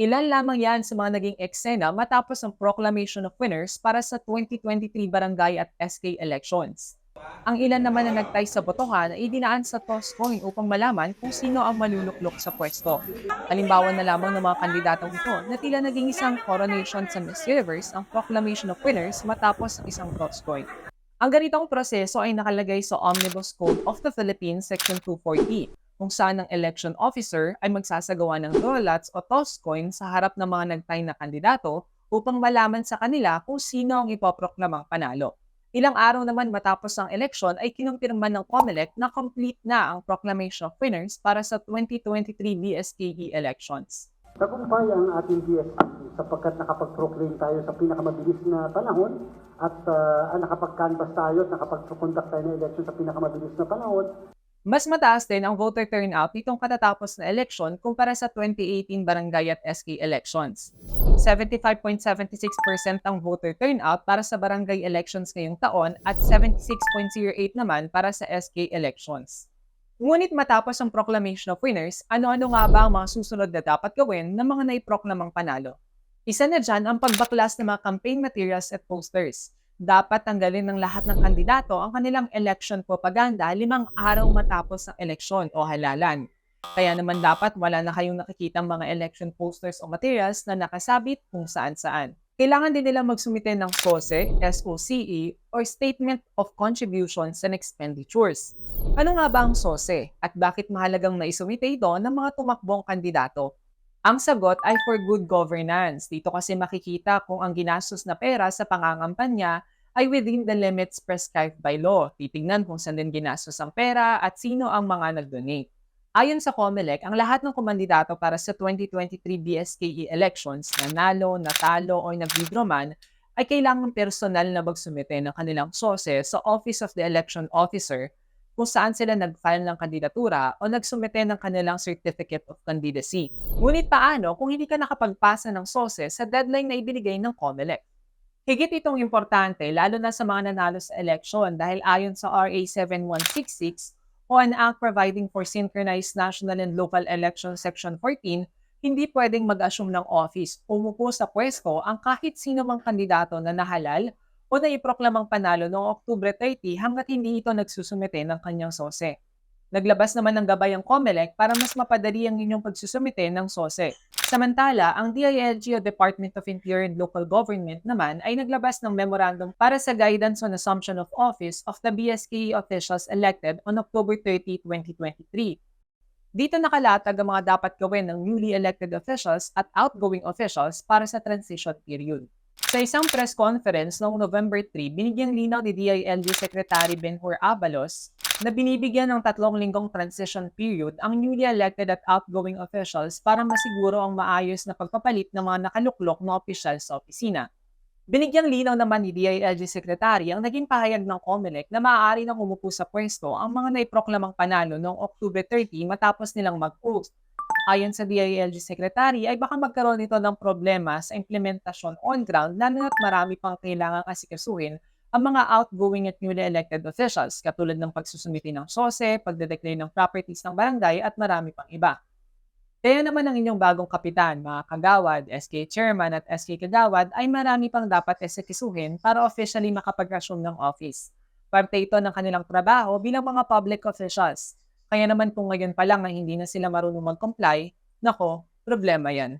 Ilan lamang yan sa mga naging eksena matapos ang proclamation of winners para sa 2023 barangay at SK elections. Ang ilan naman na nagtay sa botohan ay dinaan sa toss coin upang malaman kung sino ang maluluklok sa pwesto. Halimbawa na lamang ng mga kandidatong ito na tila naging isang coronation sa Miss Universe ang proclamation of winners matapos ang isang toss coin. Ang ganitong proseso ay nakalagay sa Omnibus Code of the Philippines Section 240 kung saan ang election officer ay magsasagawa ng rollouts o toss coin sa harap ng mga nagtay na kandidato upang malaman sa kanila kung sino ang ipoproklamang panalo. Ilang araw naman matapos ang eleksyon ay kinumpirma ng COMELEC na complete na ang proclamation of winners para sa 2023 BSKE E elections. Tagumpay ang ating DSCC sapagkat nakapag-proclaim tayo sa pinakamabilis na panahon at uh, nakapag-canvas tayo at nakapag-conduct tayo ng election sa pinakamabilis na panahon. Mas mataas din ang voter turnout nitong katatapos na eleksyon kumpara sa 2018 barangay at SK elections. 75.76% ang voter turnout para sa barangay elections ngayong taon at 76.08 naman para sa SK elections. Ngunit matapos ang proclamation of winners, ano-ano nga ba ang mga susunod na dapat gawin ng mga naiproklamang panalo? Isa na dyan ang pagbaklas ng mga campaign materials at posters. Dapat tanggalin ng lahat ng kandidato ang kanilang election propaganda limang araw matapos ang eleksyon o halalan. Kaya naman dapat wala na kayong nakikitang mga election posters o materials na nakasabit kung saan-saan. Kailangan din nila magsumite ng SOSE, SOCE, or Statement of Contributions and Expenditures. Ano nga ba ang SOSE at bakit mahalagang naisumite ito ng mga tumakbong kandidato? Ang sagot ay for good governance. Dito kasi makikita kung ang ginastos na pera sa pangangampanya ay within the limits prescribed by law. Titingnan kung saan din ginastos ang pera at sino ang mga nag-donate. Ayon sa COMELEC, ang lahat ng kumandidato para sa 2023 BSKE elections, nanalo, natalo, o nag-withdraw man, ay kailangang personal na magsumite ng kanilang sose sa Office of the Election Officer kung saan sila nag-file ng kandidatura o nagsumite ng kanilang Certificate of Candidacy. Ngunit paano kung hindi ka nakapagpasa ng SOSE sa deadline na ibinigay ng COMELEC? Higit itong importante lalo na sa mga nanalo sa election dahil ayon sa RA 7166 o an act providing for synchronized national and local election section 14, hindi pwedeng mag-assume ng office o umupo sa pwesto ang kahit sino mang kandidato na nahalal o na iproklamang panalo noong Oktubre 30 hanggat hindi ito nagsusumite ng kanyang sose. Naglabas naman ng gabay ang COMELEC para mas mapadali ang inyong pagsusumite ng SOSE. Samantala, ang DILG o Department of Interior and Local Government naman ay naglabas ng memorandum para sa guidance on assumption of office of the BSKE officials elected on October 30, 2023. Dito nakalatag ang mga dapat gawin ng newly elected officials at outgoing officials para sa transition period. Sa isang press conference noong November 3, binigyang linaw ni DILG Secretary Benhur Abalos na binibigyan ng tatlong linggong transition period ang newly elected at outgoing officials para masiguro ang maayos na pagpapalit ng mga nakaluklok na opisyal sa opisina. Binigyang linaw naman ni DILG Secretary ang naging pahayag ng COMELEC na maaari nang umupo sa pwesto ang mga naiproklamang panalo noong October 30 matapos nilang mag-post. Ayon sa DILG Secretary ay baka magkaroon nito ng problema sa implementasyon on ground lalo na't marami pang kailangang asikasuhin ang mga outgoing at newly elected officials katulad ng pagsusumiti ng SOSE, pagdedeclare ng properties ng barangay at marami pang iba. Kaya naman ang inyong bagong kapitan, mga kagawad, SK chairman at SK kagawad ay marami pang dapat esekisuhin para officially makapag-assume ng office. Parte ito ng kanilang trabaho bilang mga public officials. Kaya naman kung ngayon pa lang ay hindi na sila marunong mag-comply, nako, problema yan.